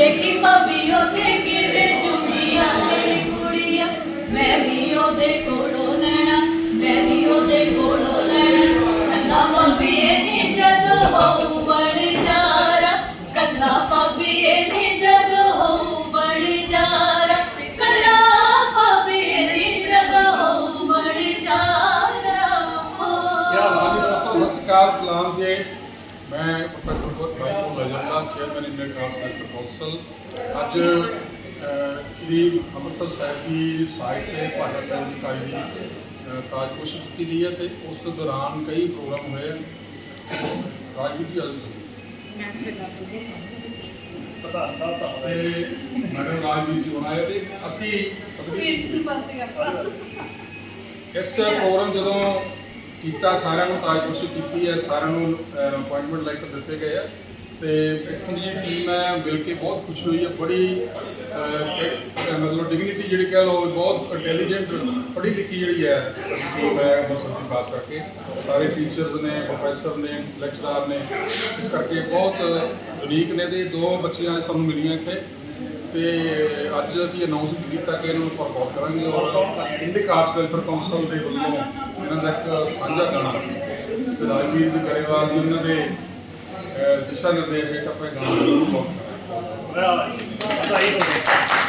ਵੇਖੀ ਭਾਬੀ ਉੱਥੇ ਕਿਵੇਂ ਜੁੰਡੀਆਂ ਮੇਰੀ ਕੁੜੀਆਂ? ਮੈਂ ਵੀ ਉਹਦੇ ਕੋਲੋਂ ਲੈਣਾ, ਮੈਂ ਵੀ ਉਹਦੇ ਕੋਲੋਂ ਲੈਣਾ। ਸੰਗਾ ਭਾਬੀ ਇਹਨੇ ਜਦੋਂ ਹੋਊ ਬੜ ਜਾਰਾ ਕੱਲਾ ਭਾਬੀ ਇਹਨੇ ਜਦੋਂ ਹੋਊ ਬੜ ਜਾਰਾ ਕੱਲਾ ਭਾਬੀ ਇਹਨੇ ਜਦੋਂ ਹੋਊ ਬੜ ਜਾਰਾ ਯਾ ਮਾਮੀ ਦਾ ਸਲਾਮ ਦੇ ਮੈਂ ਪ੍ਰੋਫੈਸਰ ਭਾਈ ਲਜੰਦਾ ਚੇਅਰਮੈਨ ਇੰਡੀਅਨ ਕਾਉਂਸਲ ਕੌਂਸਲ ਅੱਜ ਸ੍ਰੀ ਅੰਮ੍ਰਿਤਸਰ ਸਾਹਿਬ ਦੀ ਸਾਈਟ ਤੇ ਭਾਟਾ ਸਾਹਿਬ ਦੀ ਕਾਲੀ ਦੀ ਅਹ, ਤਾਜਪੋਸ਼ੀ ਕੀਤੀ ਗਈ ਹੈ ਤੇ ਉਸ ਦੌਰਾਨ ਕਈ ਪ੍ਰੋਗਰਾਮ ਹੋਏ ਰਾਜਵੀਰ ਜੀ ਅੱਜ ਪ੍ਰਧਾਨ ਸਾਹਿਬ ਤਾਂ ਤੇ ਮੈਡਮ ਰਾਜਵੀਰ ਜੀ ਬਣਾਏ ਤੇ ਅਸੀਂ ਇਸ ਪ੍ਰੋਗਰਾਮ ਜਦੋਂ ਕੀਤਾ, ਸਾਰਿਆਂ ਨੂੰ ਤਾਜਪੋਸ਼ੀ ਕੀਤੀ ਹੈ, ਸਾਰਿਆਂ ਨੂੰ ਅਪਾਇੰਟਮੈਂਟ ਲੈਟਰ ਦਿੱਤੇ ਗਏ ਆ। ਤੇ ਇੱਥੋਂ ਦੀ ਟੀਮ ਹੈ ਮਿਲ ਕੇ ਬਹੁਤ ਖੁਸ਼ੀ ਹੋਈ ਹੈ, ਬੜੀ ਮਤਲਬ ਡਿਗਨਿਟੀ ਜਿਹੜੀ ਕਹਿ ਲਓ, ਬਹੁਤ ਇੰਟੈਲੀਜੈਂਟ ਪੜ੍ਹੀ ਲਿਖੀ ਜਿਹੜੀ ਹੈ ਟੀਮ ਹੈ ਬਸ ਦੀ ਬਾਤ ਕਰਕੇ। ਸਾਰੇ ਟੀਚਰਸ ਨੇ ਪ੍ਰੋਫੈਸਰ ਨੇ ਲੈਕਚਰਰ ਨੇ, ਇਸ ਕਰਕੇ ਬਹੁਤ ਯੂਨੀਕ ਨੇ ਤੇ ਦੋ ਬੱਚੀਆਂ ਸਾਨੂੰ ਮਿਲੀਆਂ ਇੱਥੇ। ਤੇ ਅੱਜ ਅਸੀਂ ਅਨਾਉਂਸ ਕੀਤਾ ਕਿ ਇਹਨਾਂ ਨੂੰ ਪਰਫਾਰਮ ਕਰਾਂਗੇ ਔਰ ਇੰਡੀਕ ਆਰਟਸ ਵੈਲਫੇਅਰ ਕਾਉਂਸਲ ਦੇ ਵੱਲੋਂ ਇਹਨਾਂ ਦਾ ਇੱਕ ਸਾਂਝਾ ਗਾਣਾ ਰਾਜਵੀਰ ਦੀ ਗਰੇਵਾਲ ਜੀ, ਉਹਨਾਂ ਦੇ ਦਿਸ਼ਾ ਨਿਰਦੇਸ਼ ਹੇਠ ਆਪਣੇ ਗਾਣਾ ਜ਼ਰੂਰ ਲਾਂਚ ਕਰਾਂਗੇ।